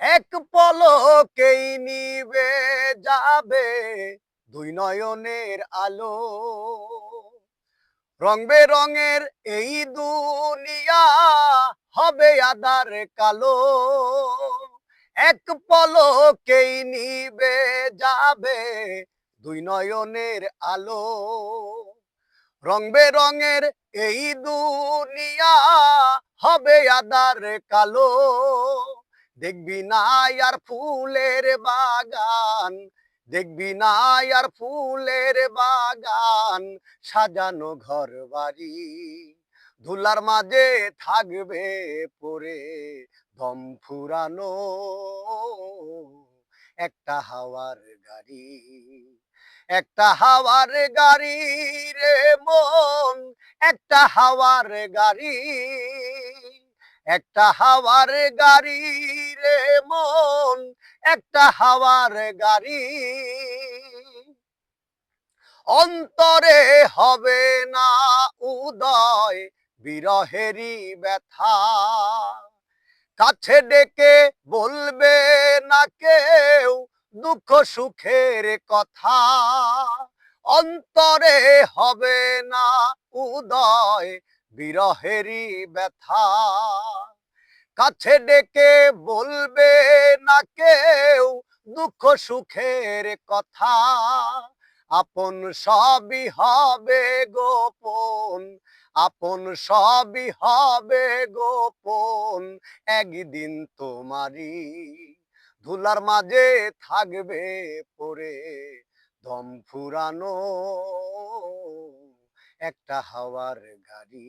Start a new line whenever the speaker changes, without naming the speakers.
এক পলকেই নিবে যাবে দুই নয়নের আলো। রং বেরঙের এই দুনিয়া হবে আদার কালো। এক পলকেই নিবে যাবে দুই নয়নের আলো। রং বেরঙের এই দুনিয়া হবে আদার কালো। দেখবি না আর ফুলের বাগান, দেখবি না আর ফুলের বাগান, সাজানো ঘর বাড়ি ধুলার মাঝে থাকবে পরে দম ফুরানো, একটা হাওয়ার গাড়ি, একটা হাওয়ার গাড়ি রে মন, একটা হাওয়ার গাড়ি, একটা হাওয়ার গাড়ি রে মন, একটা হাওয়ার গাড়ি। অন্তরে হবে না উদয়, বিরহেরই ব্যথা। কাছে ডেকে বলবে না কেউ দুঃখ সুখের কথা। অন্তরে হবে না উদয়, বিরহেরই ব্যথা। কাছে ডেকে বলবে না কেউ দুঃখ সুখের কথা। আপন সবই হবে গোপন, আপন সবই হবে গোপন। একদিন তোমারই ধুলার মাঝে থাকবে পরে দম ফুরানো। একটা হাওয়ার গাড়ি